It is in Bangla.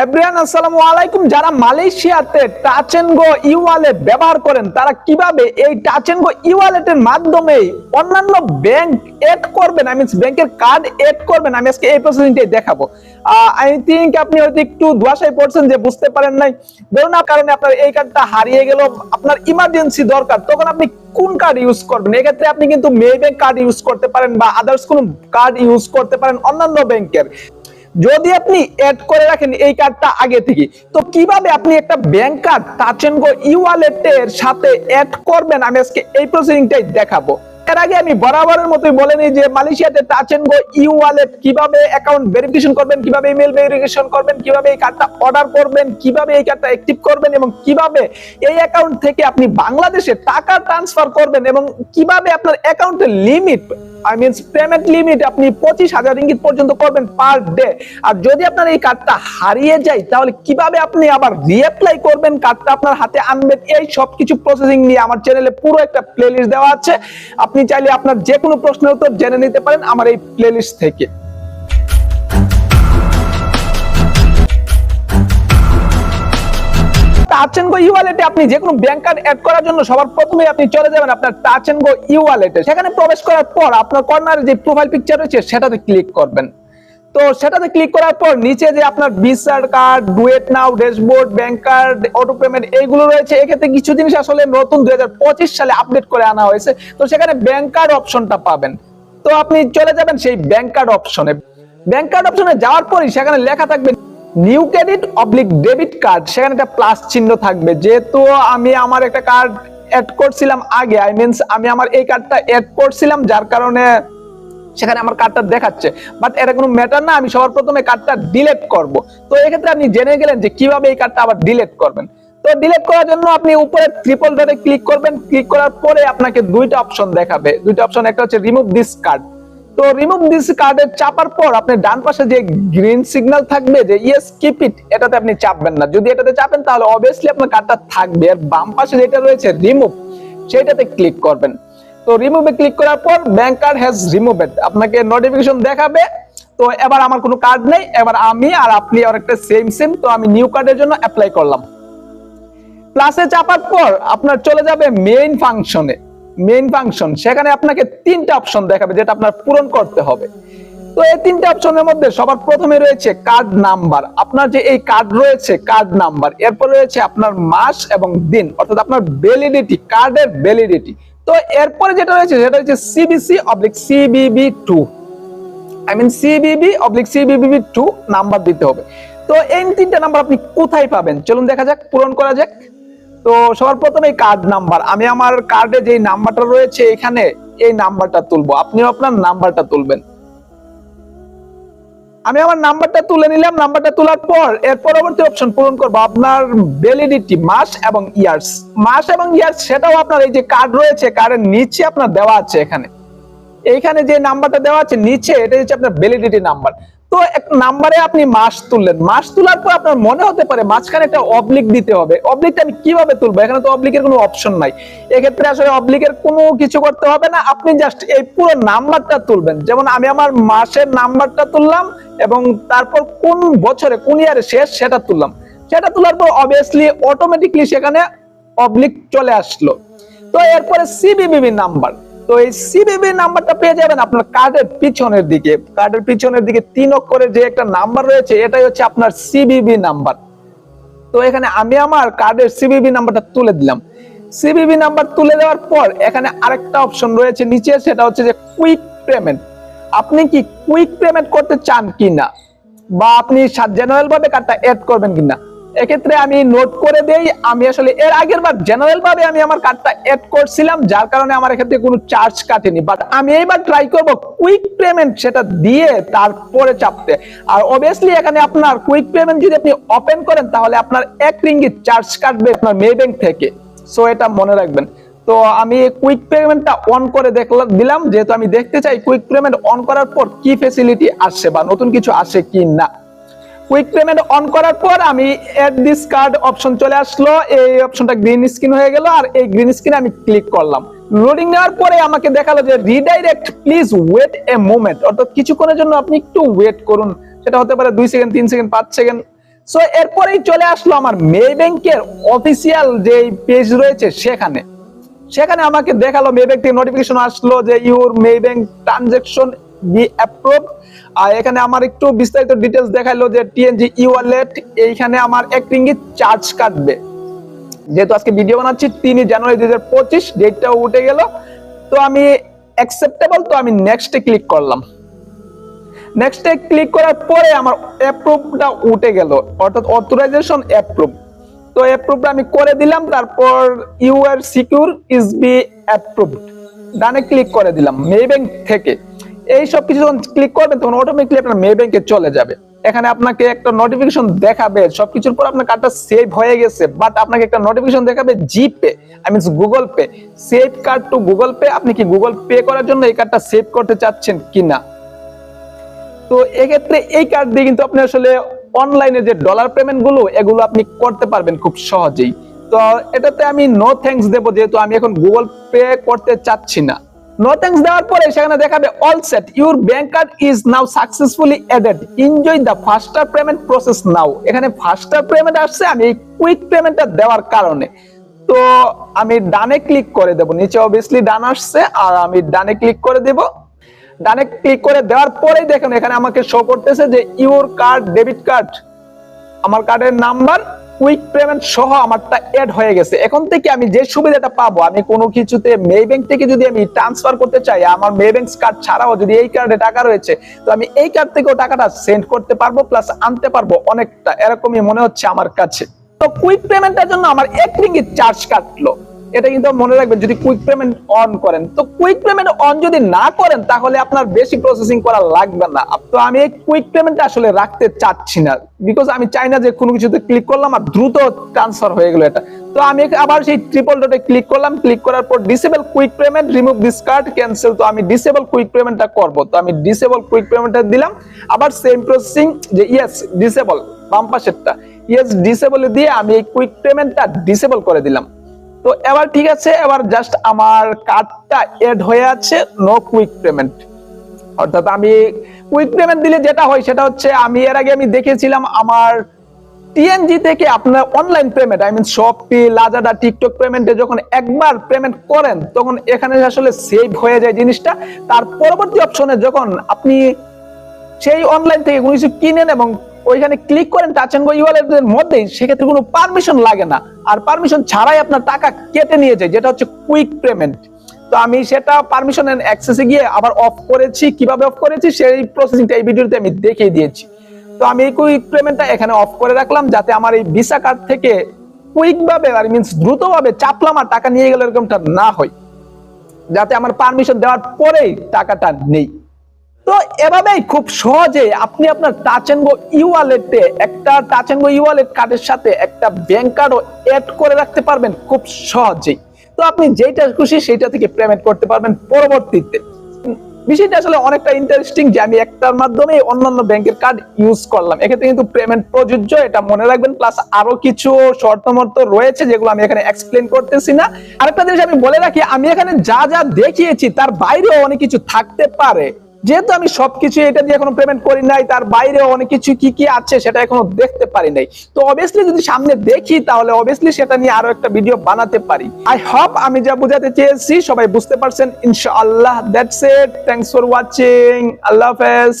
এভরিওয়ান আসসালামু আলাইকুম। যারা মালয়েশিয়াতে টাচ গো ই ওয়ালেট ব্যবহার করেন, তারা কীভাবে এই টাচ গো ই ওয়ালেটের মাধ্যমে অন্যান্য ব্যাংক করবেন? ব্যাংকের কার্ড করবেন? আমি আজকে এই প্রসেসিংটাই দেখাবো। আই থিংক আপনি হয়তো একটু ধোয়াশায় পড়ছেন যে বুঝতে পারেন নাই। ধরুন কারণে আপনার এই কার্ডটা হারিয়ে গেল, আপনার ইমার্জেন্সি দরকার, তখন আপনি কোন কার্ড ইউজ করবেন? এক্ষেত্রে আপনি কিন্তু মে ব্যাংক কার্ড ইউজ করতে পারেন বা আদার্স কোন কার্ড ইউজ করতে পারেন অন্যান্য ব্যাংকের যদি আপনি এড করে রাখেন এই কার্ডটা আগে থেকে, তো কীভাবে আপনি একটা bank card touch and go E ওয়ালেটের সাথে এড করবেন? আমি আজকে এই প্রসেসিংটাই দেখাবো। এর আগে আমি বরাবরের মতোই বলে নিই যে মালয়েশিয়াতে টাচ এন্ড ই ওয়ালেট কীভাবে অ্যাকাউন্ট ভেরিফিকেশন করবেন, কীভাবে ইমেল ভেরিফিকেশন করবেন, কীভাবে এই কার্ডটা অর্ডার করবেন, কীভাবে এই কার্ডটা অ্যাক্টিভ করবেন এবং কীভাবে এই অ্যাকাউন্ট থেকে আপনি বাংলাদেশে টাকা ট্রান্সফার করবেন এবং কীভাবে আপনার অ্যাকাউন্টের limit I means payment limit আপনি পঁচিশ হাজার ইঙ্গিত পর্যন্ত করবেন পার ডে আর যদি আপনার এই কার্ডটা হারিয়ে যায়, তাহলে কীভাবে আপনি আবার রিঅ্যাপ্লাই করবেন? কার্ডটা আপনার হাতে আনবেন। এই সব কিছু প্রসেসিং নিয়ে আমার চ্যানেলে পুরো একটা প্লেলিস্ট দেওয়া আছে। আপনি চাইলে আপনার যে কোনো প্রশ্নের উত্তর জেনে নিতে পারেন আমার এই প্লেলিস্ট থেকে। টাচ এন্ড গো ই আপনি যে কোনো ব্যাংক কার্ড অ্যাড করার জন্য সবার প্রথমে আপনি চলে যাবেন আপনার গো সেখানে প্রবেশ করার পর আপনার কর্নারে যে প্রোফাইল পিকচার রয়েছে, সেটাতে ক্লিক করবেন। তো সেটাতে ক্লিক করার পর নিচে যে আপনার card DuitNow dashboard bank card auto payment এইগুলো রয়েছে। এক্ষেত্রে কিছু জিনিস আসলে নতুন দুই হাজার পঁচিশ সালে আপডেট করে আনা হয়েছে। তো সেখানে ব্যাংক কার্ড অপশনটা পাবেন। তো আপনি চলে যাবেন সেই ব্যাংক কার্ড অপশনে ব্যাংক কার্ড অপশনে যাওয়ার পরই সেখানে লেখা থাকবে new credit oblique debit card সেখানে একটা প্লাস চিহ্ন থাকবে। যেহেতু আমি আমার একটা কার্ড অ্যাড করছিলাম আগে আই মিনস আমি আমার এই কার্ডটা অ্যাড করছিলাম, যার কারণে সেখানে আমার কার্ডটা দেখাচ্ছে। বাট এটা কোনো ম্যাটার না, আমি সবার প্রথমে কার্ডটা ডিলেট করব। তো এক্ষেত্রে আপনি জেনে গেলেন যে কীভাবে এই কার্ডটা আবার ডিলেট করবেন। তো ডিলেট করার জন্য আপনি উপরে ট্রিপল ডটে ক্লিক করবেন। ক্লিক করার পরে আপনাকে দুইটা অপশন দেখাবে। দুইটা অপশন একটা হচ্ছে রিমুভ দিস কার্ড তো রিমুভ দিস কার্ডের চাপার পর আপনি ডান পাশে যে গ্রিন সিগন্যাল থাকবে, যে ইয়েস কিপ ইট এটাতে আপনি চাপবেন না। যদি এটাতে চাপেন, তাহলে অবভিয়াসলি আপনার কার্ডটা থাকবে। আর বাম পাশে যেটা রয়েছে রিমুভ সেটাতে ক্লিক করবেন। তো রিমুভে ক্লিক করার পর ব্যাংক কার্ড হ্যাজ রিমুভেড আপনাকে নোটিফিকেশন দেখাবে। তো এবার আমার কোনো কার্ড নেই। এবার আমি আর আপনি আর একটা সেম সেম তো আমি নিউ কার্ডের জন্য অ্যাপ্লাই করলাম। প্লাসে চাপার পর আপনার চলে যাবে মেইন ফাংশনে মেইন ফাংশন সেখানে আপনাকে তিনটা অপশন দেখাবে যেটা আপনার পূরণ করতে হবে। তো এই তিনটা অপশনের মধ্যে সবার প্রথমে রয়েছে কার্ড নাম্বার আপনার যে এই কার্ড রয়েছে কার্ড নাম্বার এরপর রয়েছে আপনার মাস এবং দিন, অর্থাৎ আপনার ভ্যালিডিটি কার্ডের ভ্যালিডিটি তো এরপরে যেটা রয়েছে, সেটা হচ্ছে CBC oblique CVV two I mean CVV oblique CVV two number দিতে হবে। তো এই তিনটা নাম্বার আপনি কোথায় পাবেন? চলুন দেখা যাক, পূরণ করা যাক। তো সবার প্রথমে কার্ড নাম্বার আমি আমার কার্ডে যে নাম্বারটা রয়েছে এখানে এই নাম্বারটা তুলবো। আপনিও আপনার নাম্বারটা তুলবেন। আমি আমার নাম্বারটা তুলে নিলাম নাম্বারটা তোলার পর এর পরবর্তী অপশন পূরণ করব আপনার ভ্যালিডিটি মাস এবং ইয়ার্স মাস এবং ইয়ার্স সেটাও আপনার এই যে কার্ড রয়েছে কার্ডের নিচে আপনার দেওয়া আছে এখানে। এইখানে যে নাম্বারটা দেওয়া আছে নিচে, এটা হচ্ছে আপনার ভ্যালিডিটি নাম্বার তো এক নাম্বারে আপনি মাস তুললেন। মাস তোলার পর আপনার মনে হতে পারে মাঝখানে একটা অবলিক দিতে হবে। অবলিকটা আমি কীভাবে তুলবো? এখানে তো অবলিকের কোনো অপশন নাই। এক্ষেত্রে আসলে অবলিকের কোনো কিছু করতে হবে না। আপনি জাস্ট এই পুরো নাম্বারটা তুলবেন। যেমন আমি আমার মাসের নাম্বারটা তুললাম এবং তারপর কোন বছরে, কোন ইয়ারে শেষ সেটা তুললাম। সেটা তোলার পর অবভিয়াসলি অটোমেটিকলি সেখানে অবলিক চলে আসলো। তো এরপরে সিবিবিবি নাম্বার তো এই সিবিবি নাম্বারটা পেয়ে যাবেন আপনার কার্ডের পিছনের দিকে। কার্ডের পিছনের দিকে তিন অক্ষরের যে একটা নাম্বার রয়েছে, এটাই হচ্ছে আপনার সিবিবি নাম্বার। তো এখানে আমি আমার কার্ডের সিবিবি নাম্বারটা তুলে দিলাম। সিবিবি নাম্বার তুলে দেওয়ার পর এখানে আরেকটা অপশন রয়েছে নিচে, সেটা হচ্ছে যে কুইক পেমেন্ট। আপনি কি কুইক পেমেন্ট করতে চান কিনা? বা আপনি জেনারেল ভাবে কার্ডটা অ্যাড করবেন কিনা? এক্ষেত্রে আমি নোট করে দেই, আমি আসলে এর আগের বার জেনারেল ভাবে আমি আমার কার্ডটা অ্যাড করছিলাম, যার কারণে আমার এক্ষেত্রে কোনো চার্জ কাটেনি। বাট আমি এইবার ট্রাই করব কুইক পেমেন্ট সেটা দিয়ে তারপরে চাপতে। আর অবভিয়াসলি এখানে আপনার কুইক পেমেন্ট যদি আপনি ওপেন করেন, তাহলে আপনার এক রিঙ্গিত চার্জ কাটবে আপনার মে ব্যাংক থেকে। সো এটা মনে রাখবেন। তো আমি কুইক পেমেন্টটা অন করে দেখলাম দিলাম। যেহেতু আমি দেখতে চাই কুইক পেমেন্ট অন করার পর কি ফেসিলিটি আসছে বা নতুন কিছু আসে কি না। কুইক পেমেন্ট অন করার পর আমি অ্যাড দিস কার্ড অপশন চলে আসলো। এই অপশনটা গ্রিন স্ক্রিন হয়ে গেল আর এই গ্রিন স্ক্রিনে আমি ক্লিক করলাম। লোডিং নেওয়ার পরে আমাকে দেখাল যে redirect please wait a moment অর্থাৎ কিছুক্ষণের জন্য আপনি একটু ওয়েট করুন। সেটা হতে পারে দুই সেকেন্ড তিন সেকেন্ড পাঁচ সেকেন্ড সো এরপরেই চলে আসলো আমার মে ব্যাংকের অফিসিয়াল যে পেজ রয়েছে সেখানে। সেখানে আমাকে দেখাল মে ব্যাংক থেকে নোটিফিকেশন আসলো যে your Maybank transaction be approve. আর এখানে আমার একটু বিস্তারিত ডিটেলস দেখাল যে টিএনজি এইখানে আমার এক চার্জ কাটবে। যেহেতু আজকে ভিডিও বানাচ্ছি, তিন জানুয়ারি দুই হাজার পঁচিশ উঠে গেল। তো আমি অ্যাকসেপ্টেবল তো আমি নেক্সটে ক্লিক করলাম। নেক্সটে ক্লিক করার পরে আমার অ্যাপ্রুভটা উঠে গেল, অর্থাৎ অথরাইজেশন অ্যাপ্রুভ তো অ্যাপ্রুভটা আমি করে দিলাম, তারপর you are secure is be approved ডানে ক্লিক করে দিলাম মে ব্যাংক থেকে। এই সব কিছু যখন ক্লিক করবেন, তখন অটোমেটিকলি আপনার মে ব্যাংকে চলে যাবে। এখানে আপনাকে একটা নোটিফিকেশন দেখাবে, সবকিছুর পর আপনার কার্ডটা সেভ হয়ে গেছে বাট আপনাকে একটা নোটিফিকেশন দেখাবে G Pay I means Google Pay save card to Google Pay আপনি কি গুগল পে করার জন্য এই কার্ডটা সেভ করতে চাচ্ছেন কিনা? তো এক্ষেত্রে এই কার্ড দিয়ে কিন্তু আপনি আসলে অনলাইনে যে ডলার পেমেন্টগুলো, এগুলো আপনি করতে পারবেন খুব সহজেই। তো এটাতে আমি নো থ্যাঙ্কস দেবো, যেহেতু আমি এখন গুগল পে করতে চাচ্ছি না। নো দেওয়ার পরে সেখানে দেখাবে all set your bank card is now successfully added enjoy the faster payment process now এখানে ফাস্টার পেমেন্ট আসছে, আমি এই কুইক পেমেন্টটা দেওয়ার কারণে। তো আমি ডানে ক্লিক করে দেব, নিচে অবভিয়াসলি ডান আসছে, আর আমি ডানে ক্লিক করে দেব। ডানে ক্লিক করে দেওয়ার পরেই দেখুন, এখানে আমাকে শো করতেছে যে ইউর কার্ড ডেবিট কার্ড আমার কার্ডের নাম্বার কুইক পেমেন্ট সহ আমারটা অ্যাড হয়ে গেছে। এখন থেকে আমি যে সুবিধাটা পাবো, আমি কোনো কিছুতে মে ব্যাংক থেকে যদি আমি ট্রান্সফার করতে চাই, আমার মে ব্যাংক কার্ড ছাড়াও যদি এই কার্ডে টাকা রয়েছে, তো আমি এই কার্ড থেকেও টাকাটা সেন্ড করতে পারব প্লাস আনতে পারব অনেকটা। এরকমই মনে হচ্ছে আমার কাছে। তো কুইক পেমেন্টের জন্য আমার এক রিঙ্গিত চার্জ কাটলো। এটা কিন্তু মনে রাখবেন, যদি কুইক পেমেন্ট অন করেন। তো কুইক পেমেন্ট অন যদি না করেন, তাহলে আপনার বেশি প্রসেসিং করা লাগবে না। তো আমি এই কুইক পেমেন্টটা আসলে রাখতে চাচ্ছি না। বিকজ আমি চাই না যে কোনো কিছুতে ক্লিক করলাম আর দ্রুত ট্রান্সফার হয়ে গেল এটা। তো আমি আবার সেই ট্রিপল ডটে ক্লিক করলাম। ক্লিক করার পর disable quick payment remove this card cancel তো আমি ডিসেবল কুইক পেমেন্টটা করব। তো আমি ডিসেবল কুইক পেমেন্টটা দিলাম। আবার সেম প্রসেসিং যে ইয়েস ডিসেবল বাম পাশেরটা। ইয়েস ডিসেবল দিয়ে আমি এই কুইক পেমেন্টটা ডিসেবল করে দিলাম। তো এবার ঠিক আছে, এবার জাস্ট আমার কার্ডটা এড হয়ে আছে নো কুইক পেমেন্ট অর্থাৎ আমি কুইক পেমেন্ট দিলে যেটা হয় সেটা হচ্ছে আমি এর আগে আমি দেখেছিলাম আমার টিএনজি থেকে আপনার online payment I mean Shopee Lazada TikTok পেমেন্টে যখন একবার পেমেন্ট করেন, তখন এখানে আসলে সেভ হয়ে যায় জিনিসটা। তার পরবর্তী অপশনে যখন আপনি সেই অনলাইন থেকে কোনো কিছু কিনেন এবং ওইখানে ক্লিক করেন টাচ এন্ড গো ইউআরএল মধ্যেই সেক্ষেত্রে কোনো পারমিশন লাগে না। আর পারমিশন ছাড়াই আপনার টাকা কেটে নিয়ে যায়, যেটা হচ্ছে কুইক পেমেন্ট তো আমি সেটা পারমিশন এন্ড অ্যাক্সেসে গিয়ে আবার অফ করেছি। কীভাবে অফ করেছি? সেই প্রসেসিংটা এই ভিডিওতে আমি দেখিয়ে দিয়েছি। তো আমি এই কুইক পেমেন্টটা এখানে অফ করে রাখলাম, যাতে আমার এই ভিসা কার্ড থেকে কুইক ভাবে, আর মিনস দ্রুত ভাবে চাপলাম আর টাকা নিয়ে গেলে এরকমটা না হয়। যাতে আমার পারমিশন দেওয়ার পরেই টাকাটা নেই। তো এভাবেই খুব সহজে আপনি আপনার টাচ এন্ড গো ই ওয়ালেটে একটা touch and go e wallet কার্ডের সাথে একটা ব্যাংক কার্ডও এড করে রাখতে পারবেন খুব সহজেই। তো আপনি যেটা খুশি সেটা থেকে পেমেন্ট করতে পারবেন পরবর্তীতে। বিষয়টা আসলে অনেকটা ইন্টারেস্টিং যে আমি একটার মাধ্যমে অন্যান্য ব্যাংকের কার্ড ইউজ করলাম। এক্ষেত্রে কিন্তু পেমেন্ট প্রযোজ্য, এটা মনে রাখবেন প্লাস আরও কিছু শর্তমর্ত রয়েছে যেগুলো আমি এখানে এক্সপ্লেন করতেছি না। আরেকটা জিনিস আমি বলে রাখি, আমি এখানে যা যা দেখিয়েছি তার বাইরেও অনেক কিছু থাকতে পারে। যেহেতু আমি সবকিছু এটা দিয়ে এখনও পেমেন্ট করি নাই, তার বাইরে অনেক কিছু কি কি আছে সেটা এখনও দেখতে পারি নাই। তো অবভিয়াসলি যদি সামনে দেখি, তাহলে অবভিয়াসলি সেটা নিয়ে আরও একটা ভিডিও বানাতে পারি। আই হোপ আমি যা বোঝাতে চেয়েছি, সবাই বুঝতে পারছেন, ইনশাআল্লাহ that's it thanks for watching আল্লাহ হাফেজ।